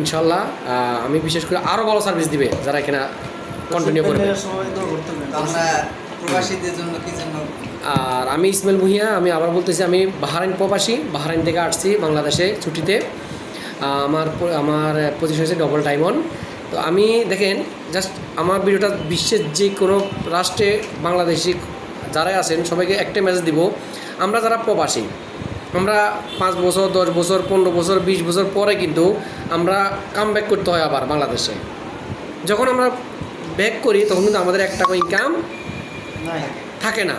ইনশাল্লাহ আমি বিশেষ করে আরও ভালো সার্ভিস দিবে যারা কিনা কন্টিনিউ করবে। আর আমি ইসমাইল ভুঁইয়া আমি আবার বলতেছি আমি বাহারাইন প্রবাসী বাহারাইন থেকে আসছি বাংলাদেশে ছুটিতে। আমার আমার পজিশন হচ্ছে ডবল টাইমন তো আমি দেখেন জাস্ট আমার ভিডিওটা বিশ্বের যে কোনো রাষ্ট্রে বাংলাদেশি যারাই আছেন সবাইকে একটা মেসেজ দিব আমরা যারা প্রবাসী আমরা পাঁচ বছর দশ বছর পনেরো বছর বিশ বছর পরে কিন্তু আমরা কাম ব্যাক করতে হয় আবার বাংলাদেশে। যখন আমরা ব্যাক করি তখন কিন্তু আমাদের এক টাকা ইনকাম থাকে না।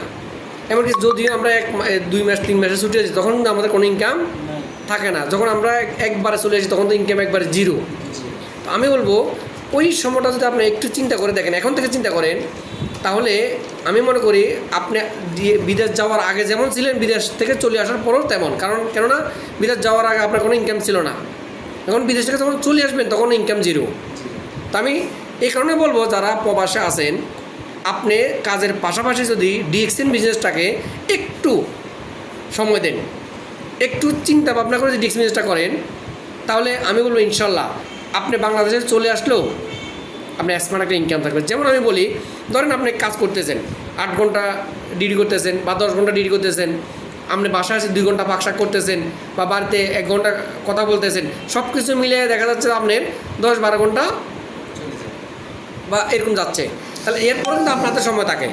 এমনকি যদিও আমরা এক দুই মাস তিন মাসে ছুটি আছি তখন কিন্তু আমাদের কোনো ইনকাম থাকে না। যখন আমরা একবারে চলে আসি তখন তো ইনকাম একবারে জিরো তো আমি বলব ওই সময়টা যদি আপনি একটু চিন্তা করে দেখেন এখন থেকে চিন্তা করেন তাহলে আমি মনে করি আপনি বিদেশ যাওয়ার আগে যেমন ছিলেন, বিদেশ থেকে চলে আসার পরও তেমন। কারণ কেননা বিদেশ যাওয়ার আগে আপনার কোনো ইনকাম ছিল না। এখন বিদেশ থেকে যখন চলে আসবেন তখন ইনকাম জিরো তো আমি এই কারণে বলব, যারা প্রবাসে আছেন, আপনি কাজের পাশাপাশি যদি ডিএক্সএন বিজনেসটাকে একটু সময় দেন, একটু চিন্তা ভাবনা করে যদি ডিএক্স বিজনেসটা করেন, তাহলে আমি বলব ইনশাল্লাহ, আপনি বাংলাদেশে চলে আসলেও আপনি স্মার্ট একটা ইনকাম থাকবে যেমন আমি বলি, ধরেন আপনি কাজ করতেছেন, আট ঘণ্টা ডিউটি করতেছেন বা দশ ঘণ্টা ডিউটি করতেছেন, আপনি বাসায় এসে দুই ঘণ্টা পাকশাক করতেছেন বা বাড়িতে এক ঘণ্টা কথা বলতেছেন সব কিছু মিলে দেখা যাচ্ছে আপনার দশ বারো ঘণ্টা বা এরকম যাচ্ছে। তাহলে এরপরে কিন্তু আপনাদের সময় থাকে।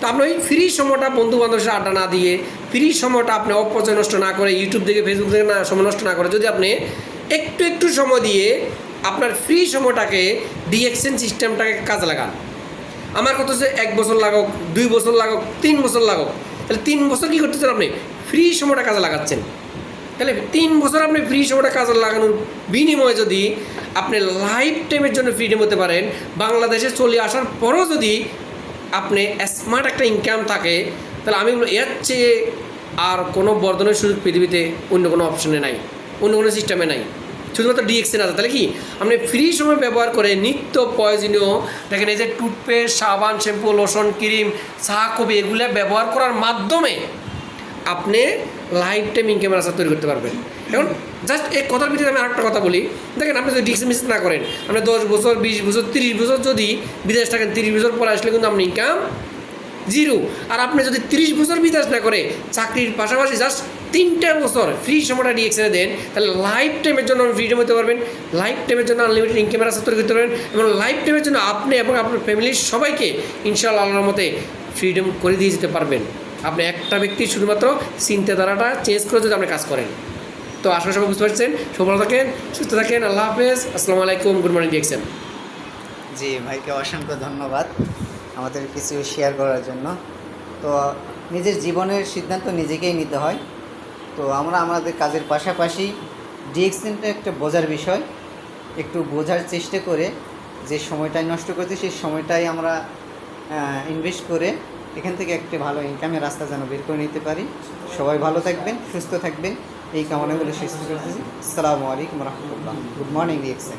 তো আপনি ওই ফ্রি সময়টা বন্ধু বান্ধবের আড্ডা না দিয়ে ফ্রি সময়টা আপনি অপচয় নষ্ট না করে ইউটিউব থেকে ফেসবুক থেকে না, সময় নষ্ট না করে, যদি আপনি একটু একটু সময় দিয়ে আপনার ফ্রি সময়টাকে ডিএক্সেন সিস্টেমটাকে কাজে লাগান। আমার কথা হচ্ছে এক বছর লাগুক, দুই বছর লাগুক, তিন বছর লাগুক, তাহলে তিন বছর কী করতেছেন আপনি? ফ্রি সময়টা কাজে লাগাচ্ছেন। তাহলে তিন বছর আপনি ফ্রি সময়টা কাজে লাগানোর বিনিময়ে যদি আপনি লাইফ টাইমের জন্য ফ্রিডম হতে পারেন, বাংলাদেশে চলে আসার পরও যদি আপনি স্মার্ট একটা ইনকাম থাকে, তাহলে আমি বলব, এর চেয়ে আর কোনো বর্ধনের সুযোগ পৃথিবীতে অন্য কোনো অপশনে নাই, অন্য কোনো সিস্টেমে নাই। শুধুমাত্র ডিএক্সেন আছে। তাহলে কি? আপনি ফ্রি সময় ব্যবহার করে নিত্য প্রয়োজনীয়, দেখেন এই যে টুথপেস্ট সাবান শ্যাম্পু লোশন ক্রিম চা কবি এগুলো ব্যবহার করার মাধ্যমে আপনি লাইফ টাইম ইনকামের রাস্তা তৈরি করতে পারবেন। এখন জাস্ট এই কথার ভিতরে আমি আরেকটা কথা বলি। দেখেন আপনি যদি ডিসমিস না করেন, আপনি দশ বছর, বিশ বছর, তিরিশ বছর যদি বিদেশ থাকেন, তিরিশ বছর পরে আসলে কিন্তু আপনি ইনকাম জিরো আর আপনি যদি তিরিশ বছর বিদেশ না করে, চাকরির পাশাপাশি জাস্ট তিনটা বছর ফ্রি সময়টা ডিএক্সএনে দেন, তাহলে লাইফ টাইমের জন্য ফ্রিডম হতে পারবেন লাইফ টাইমের জন্য আনলিমিটেড ইনকামের রাস্তা তৈরি করতে পারবেন, এবং লাইফ টাইমের জন্য আপনি এবং আপনার ফ্যামিলির সবাইকে ইনশাআল্লাহ আল্লাহর মতে ফ্রিডম করে দিয়ে যেতে পারবেন। আপনি একটা ব্যক্তি শুধুমাত্র চিন্তাধারাটা চেঞ্জ করে যদি আপনি কাজ করেন। তো আশা সবাই বুঝতে পারছেন সব ভালো থাকেন, সুস্থ থাকেন, আল্লাহ হাফেজ, আসসালামু আলাইকুম গুড মর্নিং ডিএক্সএন জি, ভাইকে অসংখ্য ধন্যবাদ আমাদের কিছু শেয়ার করার জন্য। তো নিজের জীবনের সিদ্ধান্ত নিজেকেই নিতে হয়। তো আমরা আমাদের কাজের পাশাপাশি ডিএক্সেনটা একটা বোঝার বিষয়। একটু বোঝার চেষ্টা করে যে সময়টাই নষ্ট করতে সেই সময়টাই আমরা ইনভেস্ট করে এখান থেকে একটা ভালো ইনকামের রাস্তা যেন বের করে নিতে পারি। সবাই ভালো থাকবেন, সুস্থ থাকবেন। এই কামনাগুলো শেষ করতেছি আসসালামু আলাইকুম রহমতুল্লাহ। Good morning ডিএক্সেন